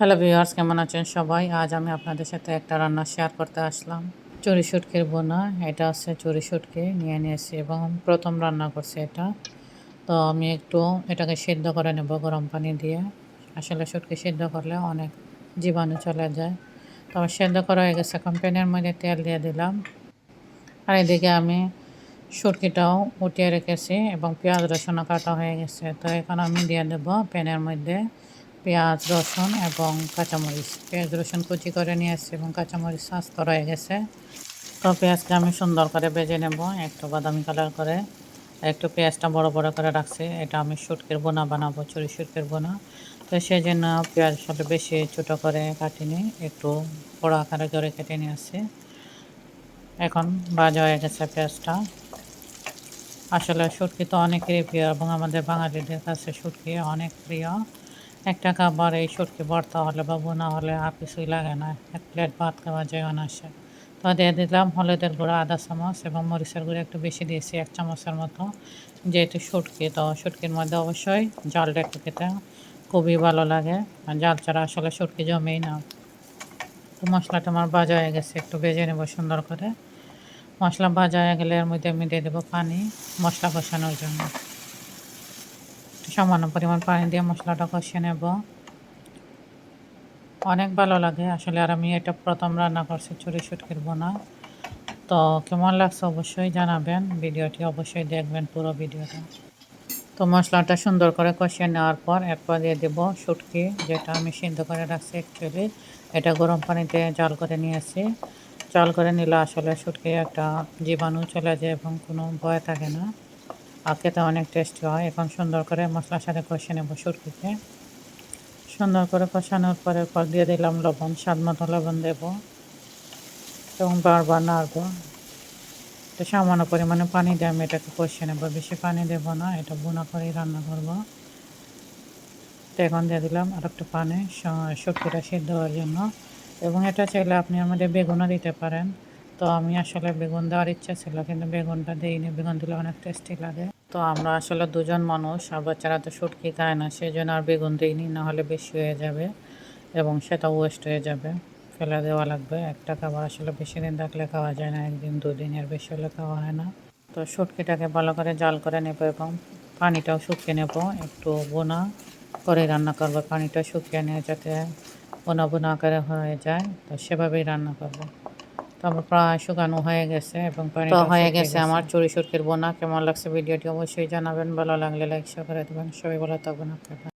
Hello viewers কেমন আছেন সবাই? আজ আমি আপনাদের সাথে একটা রান্না শেয়ার করতে আসলাম। চুরি শুটকির বোনা এটা হচ্ছে চুরি শুটকি, নিয়ে নিয়েছি এবং প্রথম রান্না করছি এটা। তো আমি একটু এটাকে সিদ্ধ করে নেব গরম পানি দিয়ে। আসলে শুটকি সিদ্ধ করলে অনেক জীবাণু চলে যায়। তো আমার সেদ্ধ করা হয়ে গেছে, এখন প্যানের মধ্যে তেল দিয়ে দিলাম। আর এদিকে আমি শুটকিটাও উঠিয়ে রেখেছি এবং পেঁয়াজ রসুনও কাটা হয়ে গেছে। তো এখন আমি দিয়ে দেবো প্যানের মধ্যে পেঁয়াজ, রসুন এবং কাঁচামরিচ। পেঁয়াজ, রসুন কুচি করে নিয়ে এসেছি এবং কাঁচামরিচ স্বাস্থ্য রয়ে গেছে। তো পেঁয়াজকে আমি সুন্দর করে বেজে নেব একটু বাদামি কালার করে। একটু পেঁয়াজটা বড় বড় করে রাখছি। এটা আমি শুটকির বোনা বানাবো, চুরি শুটকির বোনা। তো সেই জন্য পেঁয়াজ সাথে বেশি ছোটো করে কাটিনি, একটু বড় আকারে করে কেটে নিয়ে আসছি। এখন ভাজা হয়ে গেছে পেঁয়াজটা। আসলে শুটকি তো অনেকেরই প্রিয় এবং আমাদের বাঙালিদের কাছে শুটকি অনেক প্রিয়। একটা খাবার এই শুটকি ভর্তা হলে বা বোনা হলে আর কিছুই লাগে না। এক প্লেট ভাত খাওয়া যায় অনাসে তো দিয়ে দিলাম হলুদের গুঁড়ো আধা চামচ এবং মরিচের গুঁড়ো একটু বেশি দিয়েছি, এক চামচের মতো। যেহেতু শুটকি, তো শুটকির মধ্যে অবশ্যই জলটা একটু খেতে খুবই ভালো লাগে। আর জাল ছাড়া আসলে শুটকি জমেই না। তো মশলাটা আমার ভাজা হয়ে গেছে, একটু ভেজে নেব সুন্দর করে। মশলা ভাজা হয়ে গেলে এর মধ্যে আমি দিয়ে দেবো পানি, মশলা কষানোর জন্য। সামান্য পরিমাণ পানি দিয়ে মশলাটা কষিয়ে নেব। অনেক ভালো লাগে আসলে, আর আমি এটা প্রথম রান্না করছি, চুরি শুটকির বোনা তো কেমন লাগছে অবশ্যই জানাবেন, ভিডিওটি অবশ্যই দেখবেন পুরো ভিডিওটা। তো মশলাটা সুন্দর করে কষিয়ে নেওয়ার পর এরপর দিয়ে দেবো শুটকি, যেটা আমি সিদ্ধ করে রাখছি অ্যাকচুয়ালি। এটা গরম পানিতে জাল করে নিয়েছি। জাল করে নিলে আসলে শুটকি একটা জীবাণু চলে যায় এবং কোনো ভয় থাকে না। আর খেতে অনেক টেস্টি হয়। এখন সুন্দর করে মশলার সাথে কষে নেব সুরকিকে। সুন্দর করে কষানোর পরে পর দিয়ে দিলাম লবণ, স্বাদ মতো লবণ দেব। এবং বারবার নাড়বো। তো সামান্য পরিমাণে পানি দিয়ে আমি এটাকে কষে নেব। বেশি পানি দেবো না, এটা বোনা করেই রান্না করব। তো এখন দিয়ে দিলাম আর একটু পানি শুটকিটা সিদ্ধ হওয়ার জন্য। এবং এটা চাইলে আপনি আমাদের বেগুনও দিতে পারেন। তো আমি আসলে বেগুন দেওয়ার ইচ্ছা ছিল, কিন্তু বেগুনটা দিইনি। বেগুন দিলে অনেক টেস্টি লাগে। তো আমরা আসলে দুজন মানুষ, আর বাচ্চারা তো সুটকি খায় না সেই জন্য আর বেগুন দিইনি নাহলে বেশি হয়ে যাবে এবং সেটা ওয়েস্ট হয়ে যাবে। ফেলে দেওয়া লাগবে, একটা খাবার আসলে বেশি দিন থাকলে খাওয়া যায় না, একদিন দুদিনের বেশি হলে খাওয়া হয় না। তো সুটকিটাকে ভালো করে জাল করে নেব এবং পানিটাও শুকিয়ে নেব, একটু বোনা করে রান্না করব। পানিটা শুকিয়ে নিয়ে যাতে বোনা বোনা আকারে হয়ে যায়, তো সেভাবেই রান্না করব। তারপর প্রায় শুকানো হয়ে গেছে এবং পানি হয়ে গেছে আমার চুরি সুরকির বোনা কেমন লাগছে ভিডিওটি অবশ্যই জানাবেন। ভালো লাগলে লাইক শেয়ার করে দেবেন। সবাই ভালো থাকবেন। আপনার